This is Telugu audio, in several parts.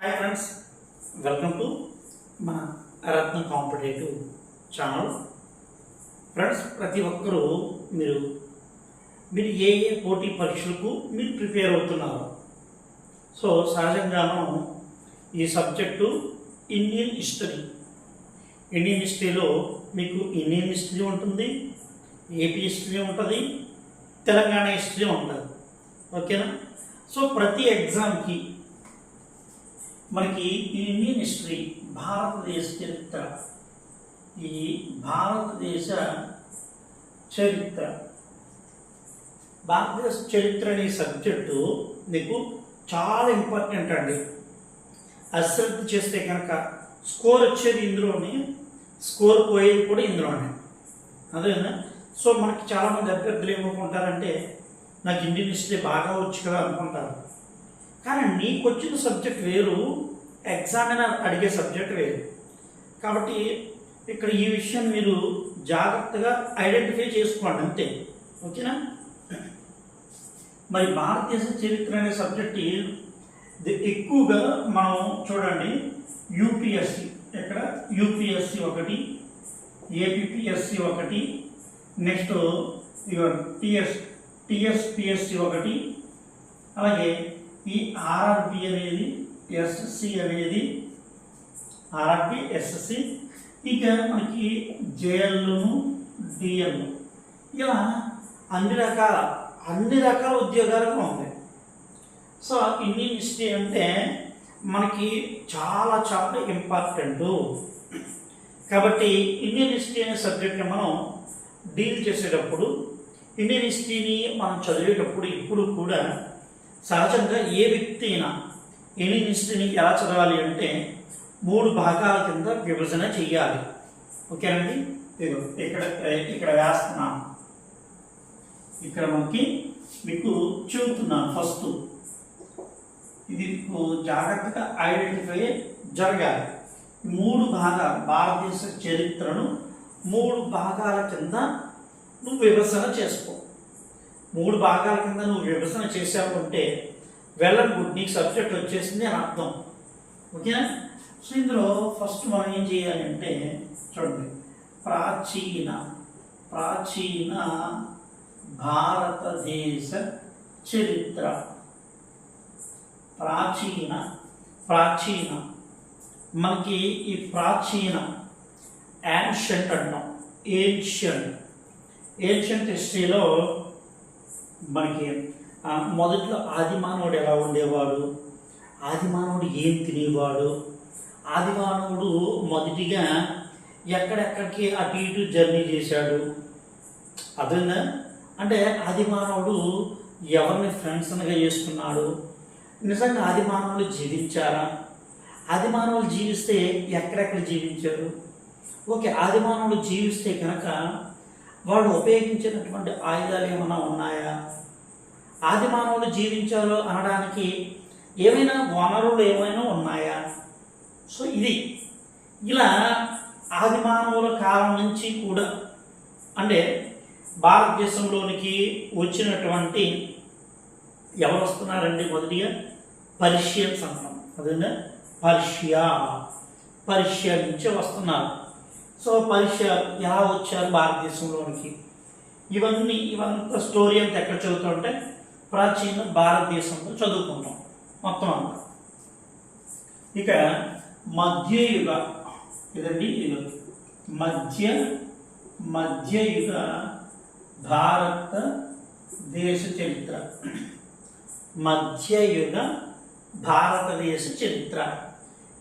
హాయ్ ఫ్రెండ్స్ వెల్కమ్ టు మన రత్న కాంపిటేటివ్ ఛానల్ ఫ్రెండ్స్ ప్రతి ఒక్కరూ మీరు మీరు ఏ ఏ పోటీ పరీక్షలకు మీరు ప్రిపేర్ అవుతున్నారు. సో సహజంగాను ఈ సబ్జెక్టు ఇండియన్ హిస్టరీ ఇండియన్ హిస్టరీలో మీకు ఇండియన్ హిస్టరీ ఉంటుంది ఏపీ హిస్టరీ ఉంటుంది తెలంగాణ హిస్టరీ ఉంటుంది. ఓకేనా సో ప్రతి ఎగ్జామ్కి మనకి ఇండియన్ హిస్టరీ భారతదేశ చరిత్ర. ఈ భారతదేశ చరిత్ర. భారతదేశ చరిత్ర అనే సబ్జెక్టు నీకు చాలా ఇంపార్టెంట్ అండి. అశ్రద్ధ చేస్తే కనుక స్కోర్ వచ్చేది ఇందులోనే స్కోర్ పోయేది కూడా ఇందులోనే. అదేనా? సో మనకి చాలామంది అభ్యర్థులు ఏమనుకుంటారంటే నాకు ఇండియన్ హిస్టరీ బాగా వచ్చు కదా అనుకుంటారు. కానీ నీకు వచ్చిన సబ్జెక్ట్ వేరు ఎగ్జామినర్ అడిగే సబ్జెక్ట్ వేరు. కాబట్టి ఇక్కడ ఈ విషయం మీరు జాగ్రత్తగా ఐడెంటిఫై చేసుకోండి అంతే. ఓకేనా? మరి భారతదేశ చరిత్ర అనే సబ్జెక్ట్ ఎక్కువగా మనం చూడండి యూపీఎస్సి. ఇక్కడ యూపీఎస్సి ఒకటి ఏపీఎస్సి ఒకటి నెక్స్ట్ టిఎస్ టిఎస్పిఎస్సి ఒకటి అలాగే ఈ ఆర్ఆర్బి అనేది ఎస్ఎస్సి అనేది ఆర్ఆర్బి ఎస్ఎస్సి ఇక మనకి జేఎల్ను డిఎల్ ఇలా అన్ని రకాల అన్ని రకాల ఉద్యోగాలకు ఉంది సో ఇన్ని హిస్టరీ అంటే మనకి చాలా చాలా ఇంపార్టెంట్ కాబట్టి ఇండియన్ హిస్టరీ అనే సబ్జెక్ట్ని మనం డీల్ చేసేటప్పుడు ఇండియన్ హిస్టరీని మనం చదివేటప్పుడు ఇప్పుడు కూడా సహజంగా ఏ వ్యక్తి అయినా ఇండియన్ హిస్టరీని ఎలా చదవాలి అంటే మూడు భాగాల కింద విభజన చెయ్యాలి. ఓకేనండి? ఇదిగో ఇక్కడ ఇక్కడ వేస్తున్నాను. ఇక్కడ మనకి మీకు చెబుతున్నాను ఫస్ట్. ఇది మీకు జాగ్రత్తగా ఐడెంటిఫై జరగాలి. మూడు భాగాలు భారతదేశ చరిత్రను మూడు భాగాల కింద నువ్వు విభజన చేసుకో. మూడు భాగాల కింద నువ్వు విభజన చేసావు అంటే వెల్ అండ్ గుడ్ నీకు సబ్జెక్ట్ వచ్చేసింది అని అర్థం. ఓకేనా సో ఇందులో ఫస్ట్ మనం ఏం చేయాలి అంటే చూడండి. ప్రాచీన ప్రాచీన భారతదేశ చరిత్ర. ప్రాచీన ప్రాచీన. మనకి ఈ ప్రాచీన యాన్షంట్ అంటాం ఏన్షియంట్ ఏన్షియంట్ హిస్టరీలో మనకి మొదట్లో ఆదిమానవుడు ఎలా ఉండేవాడు? ఆదిమానవుడు ఏం తినేవాడు? ఆదిమానవుడు మొదటిగా ఎక్కడెక్కడికి అటు ఇటు జర్నీ చేశాడు. అదేనా అంటే ఆదిమానవుడు ఎవరిని ఫ్రెండ్స్గా చేసుకున్నాడు? నిజంగా ఆదిమానవులు జీవించారా? ఆదిమానవులు జీవిస్తే ఎక్కడెక్కడ జీవించారు ఓకే ఆదిమానవుడు జీవిస్తే కనుక వాళ్ళు ఉపయోగించినటువంటి ఆయుధాలు ఏమైనా ఉన్నాయా? ఆది మానవులు జీవించారు అనడానికి ఏమైనా వనరులు ఏమైనా ఉన్నాయా? సో ఇది. ఇలా ఆది మానవుల కాలం నుంచి కూడా అంటే భారతదేశంలోనికి వచ్చినటువంటి ఎవరు వస్తున్నారండి మొదటిగా? పర్షియన్స్ అంటాం అదేనా పర్షియా. పర్షియా నుంచి వస్తున్నారు. సో పర్షియా ఎలా వచ్చారు భారతదేశంలోనికి? ఇవన్నీ ఇవంతా స్టోరీ అంతా ఎక్కడ చదువుతుంటే ప్రాచీన భారతదేశంలో చదువుకుంటాం. మొత్తం అంతా. ఇక మధ్యయుగ ఇదండి ఇది మధ్య మధ్యయుగ భారత దేశ చరిత్ర. మధ్యయుగ భారతదేశ చరిత్ర.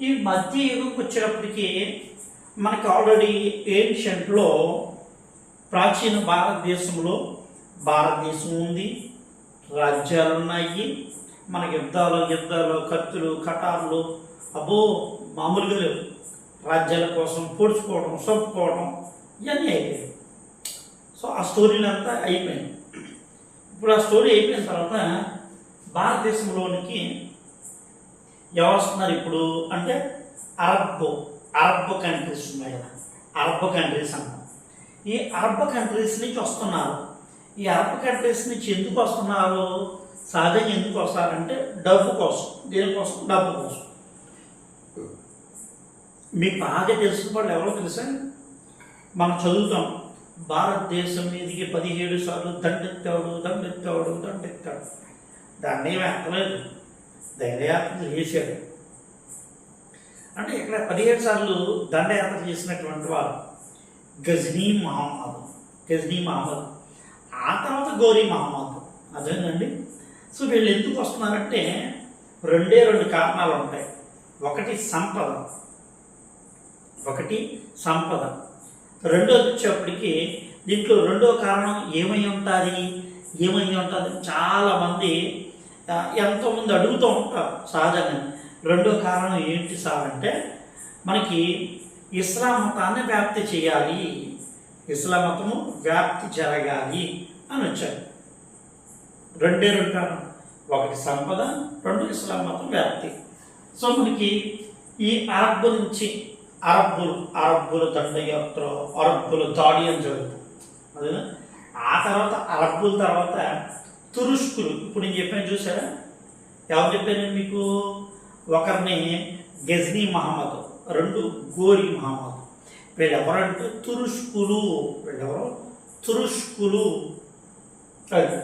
ఈ మధ్యయుగంకి వచ్చేటప్పటికి మనకి ఆల్రెడీ ఏన్షియంట్లో ప్రాచీన భారతదేశంలో భారతదేశం ఉంది. రాజ్యాలున్నాయి. మనకి యుద్ధాలు యుద్ధాలు కత్తులు కటార్లు అబ్బో మామూలుగా లేవు. రాజ్యాల కోసం పొడుచుకోవడం చంపుకోవడం ఇవన్నీ అయిపోయాయి. సో ఆ స్టోరీలు అంతా అయిపోయింది ఇప్పుడు ఆ స్టోరీ అయిపోయిన తర్వాత భారతదేశంలోనికి ఎవరు వస్తున్నారు ఇప్పుడు అంటే అరబ్ అరబ్ కంట్రీస్ ఉన్నాయి అరబ్ కంట్రీస్ అంటాం. ఈ అరబ్ కంట్రీస్ నుంచి వస్తున్నారు. ఈ అరబ్ కంట్రీస్ నుంచి ఎందుకు వస్తున్నారు సహజంగా ఎందుకు వస్తారంటే డబ్బు కోసం? దేనికోసం డబ్బు కోసం. మీకు బాగా తెలిసిన వాళ్ళు ఎవరో తెలుసా? మనం చదువుతాం భారతదేశం మీదకి పదిహేడు సార్లు దండెత్తాడు దండెత్తాడు దండెత్తాడు. దాన్ని ఏమి ఎత్తలేదు. దండయాత్ర చేశాడు. అంటే ఇక్కడ పదిహేడు సార్లు దండయాత్ర చేసినటువంటి వారు గజనీ మహమ్మద్ గజనీ మహమ్మద్. ఆ తర్వాత గౌరీ మహమ్మద్ అదేనండి? సో వీళ్ళు ఎందుకు వస్తున్నారంటే రెండే రెండు కారణాలు ఉంటాయి. ఒకటి సంపద. ఒకటి సంపద. రెండోది వచ్చేప్పటికి దీంట్లో రెండో కారణం ఏమై ఉంటుంది? ఏమై ఉంటుంది? చాలామంది ఎంతోమంది అడుగుతూ ఉంటారు సహజంగా. రెండో కారణం ఏంటి సార్ అంటే మనకి ఇస్లాం మతాన్ని వ్యాప్తి చేయాలి. ఇస్లాం మతము వ్యాప్తి జరగాలి. అని వచ్చారు. రెండే రెండు కారణం ఒకటి సంపద రెండు ఇస్లాం మతం వ్యాప్తి. సో మనకి ఈ అరబ్బు నుంచి అరబ్బులు అరబ్బుల దండయాత్ర అరబ్బుల దాడి అని జరుగుతుంది. అదేనా? ఆ తర్వాత అరబ్బుల తర్వాత తురుష్కులు ఇప్పుడు నేను చెప్పాను చూసారా? ఎవరు చెప్పాను మీకు? ఒకరిని గజ్నీ మహమ్మద్ రెండు గోరి మహమ్మద్. వీళ్ళెవరంటే తురుష్కులు వీళ్ళెవరు? తురుష్కులు. అది.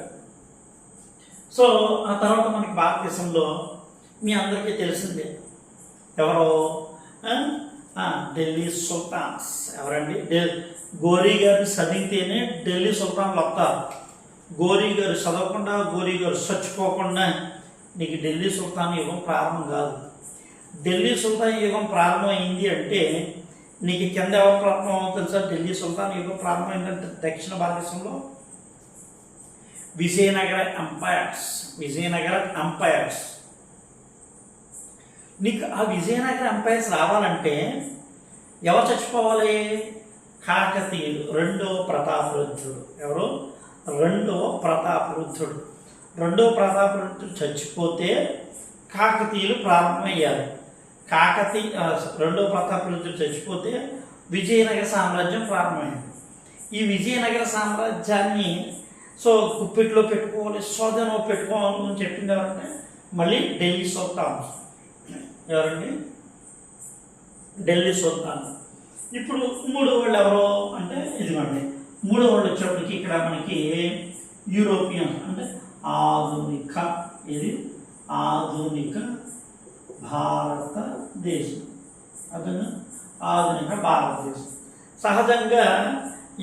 సో ఆ తర్వాత మనకి భారతదేశంలో మీ అందరికీ తెలిసిందే. ఎవరో ఢిల్లీ సుల్తాన్స్. ఎవరండి? గోరీ గారిని చదివితేనే ఢిల్లీ సుల్తాన్లు వస్తారు. గోరీ గారు చదవకుండా గోరీ గారు చచ్చిపోకుండా నీకు ఢిల్లీ సుల్తాన్ యుగం ప్రారంభం కాదు. ఢిల్లీ సుల్తాన్ యుగం ప్రారంభమైంది అంటే నీకు కింద ఎవరు ప్రారంభం అవుతుంది సార్? ఢిల్లీ సుల్తాన్ యుగం ప్రారంభమైందంటే దక్షిణ భారతదేశంలో విజయనగర ఎంపైర్స్ విజయనగర ఎంపైర్స్ నీకు ఆ విజయనగర ఎంపైర్స్ రావాలంటే ఎవరు చచ్చిపోవాలి? కాకతీయులు రెండో ప్రతాపరుద్రుడు. ఎవరు? రెండో ప్రతాపరుద్రుడు. రెండో ప్రతాపరుద్రుడు చచ్చిపోతే కాకతీయులు ప్రారంభమయ్యారు. కాకతీ రెండో రెండవ ప్రతాపరుద్రుడు చచ్చిపోతే విజయనగర సామ్రాజ్యం ప్రారంభమైంది. ఈ విజయనగర సామ్రాజ్యాన్ని సో గుప్పిట్లో పెట్టుకోవాలి శోధనలో పెట్టుకోవాలి అని చెప్పింది ఎవరంటే మళ్ళీ ఢిల్లీ సుల్తాన్. ఎవరండి? ఢిల్లీ సుల్తాన్. ఇప్పుడు మూడో వాళ్ళు ఎవరో అంటే ఇదిగోండి మూడో వాళ్ళు వచ్చేప్పటికి ఇక్కడ మనకి యూరోపియన్ అంటే ఆధునిక ఇది ఆధునిక భారతదేశం అతను ఆధునిక భారతదేశం సహజంగా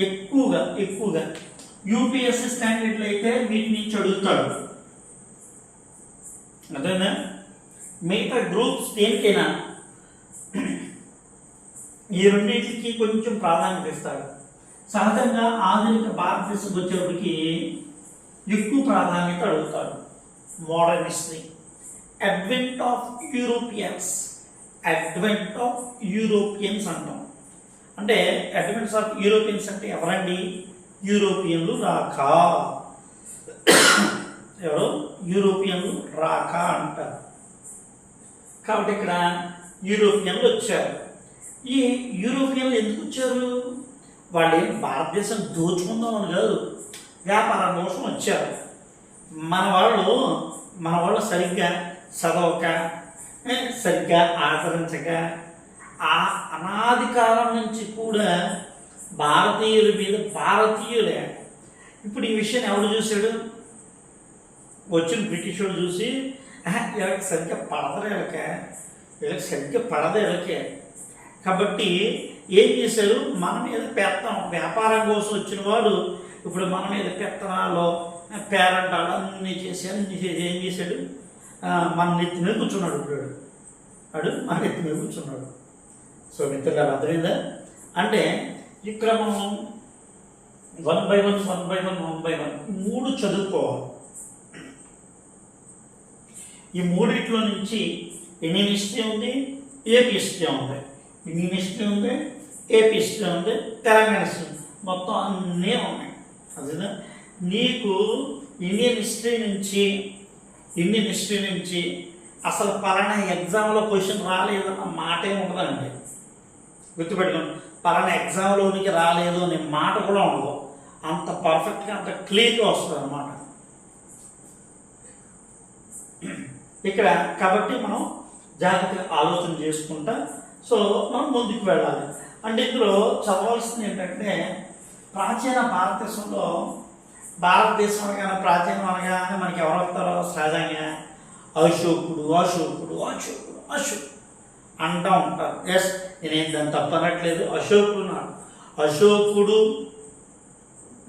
ఎక్కువగా ఎక్కువగా యూపీఎస్సీ స్టాండర్డ్లు అయితే వీటి నుంచి అడుగుతాడు. అదేనా మిగతా గ్రూప్స్ దేనికైనా ఈ రెండింటికి కొంచెం ప్రాధాన్యత ఇస్తారు సహజంగా ఆధునిక భారతదేశం వచ్చేప్పటికి ఎక్కువ ప్రాధాన్యత అడుగుతారు modern history advent of Europeans advent of Europeans అంటాం. అంటే అడ్వెంట్స్ ఆఫ్ యూరోపియన్స్ అంటే ఎవరండి? యూరోపియన్లు రాక. ఎవరు? యూరోపియన్లు రాక అంటారు. కాబట్టి ఇక్కడ యూరోపియన్లు వచ్చారు. ఈ యూరోపియన్లు ఎందుకు వచ్చారు? వాళ్ళు ఏం భారతదేశం దోచుకుందామని కాదు వ్యాపారం కోసం వచ్చారు. మన వాళ్ళు మన వాళ్ళు సరిగ్గా చదవక సరిగ్గా ఆచరించక ఆ అనాది కాలం నుంచి కూడా భారతీయుల మీద భారతీయులే. ఇప్పుడు ఈ విషయం ఎవడు చూశాడు? వచ్చిన బ్రిటిష్ వాళ్ళు చూసి వీళ్ళకి సరిగ్గా పడదు వీళ్ళకే. వీళ్ళకి సరిగ్గా పడదు వీళ్ళకే. కాబట్టి ఏం చేశారు? మన మీద పెత్తనం వ్యాపారం కోసం వచ్చిన వాడు ఇప్పుడు మన మీద పెత్తనాలు పేరంటాలు అన్నీ చేసి అన్ని చేసి ఏం చేశాడు? మన నెత్తి మీద కూర్చున్నాడు ఇప్పుడు వాడు. వాడు మన నెత్తి మీద కూర్చున్నాడు. సో మిత్రులు అర్థమైందా? అంటే ఇక్కడ మనం one by one one by one one by one మూడు చదువుకోవాలి. ఈ మూడిట్లో నుంచి ఇండియన్ హిస్టరీ ఉంది ఏపీ హిస్టరీ ఉంది ఇండియన్ హిస్టరీ ఉంది ఏపీ హిస్టరీ ఉంది తెలంగాణ హిస్టరీ మొత్తం అన్నీ ఉన్నాయి. అదేనా నీకు ఇండియన్ హిస్టరీ నుంచి ఇండియన్ హిస్టరీ నుంచి అసలు పలానా ఎగ్జామ్లో క్వశ్చన్ రాలేదన్న మాటే ఉండదండి. గుర్తుపెట్టుకోండి. పలానా ఎగ్జామ్లోనికి రాలేదు అనే మాట కూడా ఉండదు. అంత పర్ఫెక్ట్గా అంత క్లియర్గా వస్తుంది అన్నమాట. ఇక్కడ కాబట్టి మనం జాగ్రత్తగా ఆలోచన చేసుకుంటా సో మనం ముందుకు వెళ్ళాలి. అంటే ఇందులో చదవాల్సింది ఏంటంటే ప్రాచీన భారతదేశంలో భారతదేశం అనగానే ప్రాచీనం అనగానే మనకి ఎవరు వస్తారో? సహజంగా అశోకుడు అశోకుడు అశోకుడు అశోకుడు. అంటూ ఉంటారు. ఎస్ నేనేం దాన్ని తప్పనట్లేదు. అశోకుడు నాడు. అశోకుడు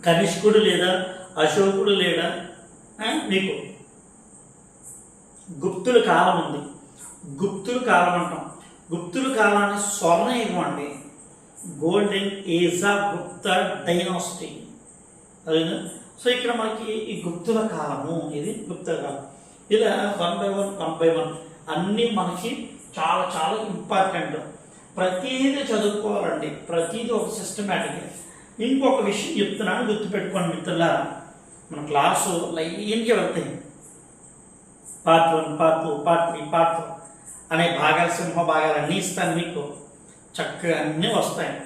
కనిష్కుడు లేదా? అశోకుడు లేదా మీకు గుప్తుల కాలం ఉంది. గుప్తుల కాలం అంటాం. గుప్తుల కాలాన్ని స్వర్ణయుగం అండి golden age of Gupta dynasty అదేనా? సో ఇక్కడ మనకి ఈ గుప్తుల కాలము ఇది గుప్త కాలం. ఇలా one by one one by one అన్నీ మనకి చాలా చాలా ఇంపార్టెంట్ ప్రతిదీ చదువుకోవాలండి. ప్రతిదీ ఒక సిస్టమేటిక్ ఇంకొక విషయం చెప్తున్నాను గుర్తుపెట్టుకోండి మిత్రులారా. మన క్లాసు లైన్గా వెళ్తాయి part one part two part three part four అనే భాగాలు సింహ భాగాలు అన్నీ ఇస్తాను మీకు. చక్కగా అన్నీ వస్తాయి.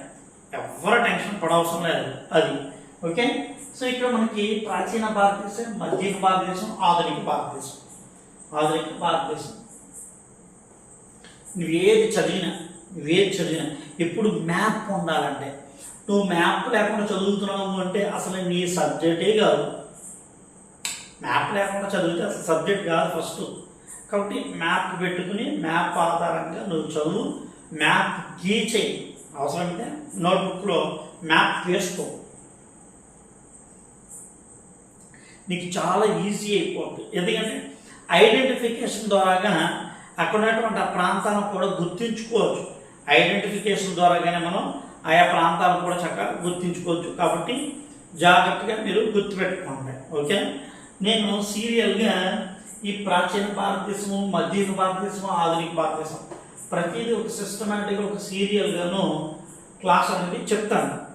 ఎవరు టెన్షన్ పడవసరం లేదు. అది. ఓకే? సో ఇక్కడ మనకి ప్రాచీన భారతదేశం మధ్య భారతదేశం ఆధునిక భారతదేశం. ఆధునిక భారతదేశం. నువ్వేది చదివినా నువ్వేది చదివినా ఎప్పుడు మ్యాప్ ఉండాలంటే నువ్వు మ్యాప్ లేకుండా చదువుతున్నావు అంటే అసలు నీ సబ్జెక్టే కాదు. మ్యాప్ లేకుండా చదివితే అసలు సబ్జెక్ట్ కాదు ఫస్ట్. కాబట్టి మ్యాప్ పెట్టుకుని మ్యాప్ ఆధారంగా నువ్వు చదువు మ్యాప్ గీచే అవసరమైతే నోట్బుక్లో మ్యాప్ వేసుకో నీకు చాలా ఈజీ అయిపోతుంది ఎందుకంటే ఐడెంటిఫికేషన్ ద్వారాగా అక్కడ ఉన్నటువంటి ఆ ప్రాంతాలను కూడా గుర్తించుకోవచ్చు. ఐడెంటిఫికేషన్ ద్వారాగానే మనం ఆయా ప్రాంతాలను కూడా చక్కగా గుర్తించుకోవచ్చు. కాబట్టి జాగ్రత్తగా మీరు గుర్తుపెట్టుకోండి. ఓకే? నేను సీరియల్గా ఈ ప్రాచీన భారతదేశము మధ్య భారతదేశము ఆధునిక భారతదేశం ప్రతిదీ ఒక సిస్టమేటిక్గా ఒక సీరియల్గాను క్లాస్ అనేది చెప్తాను.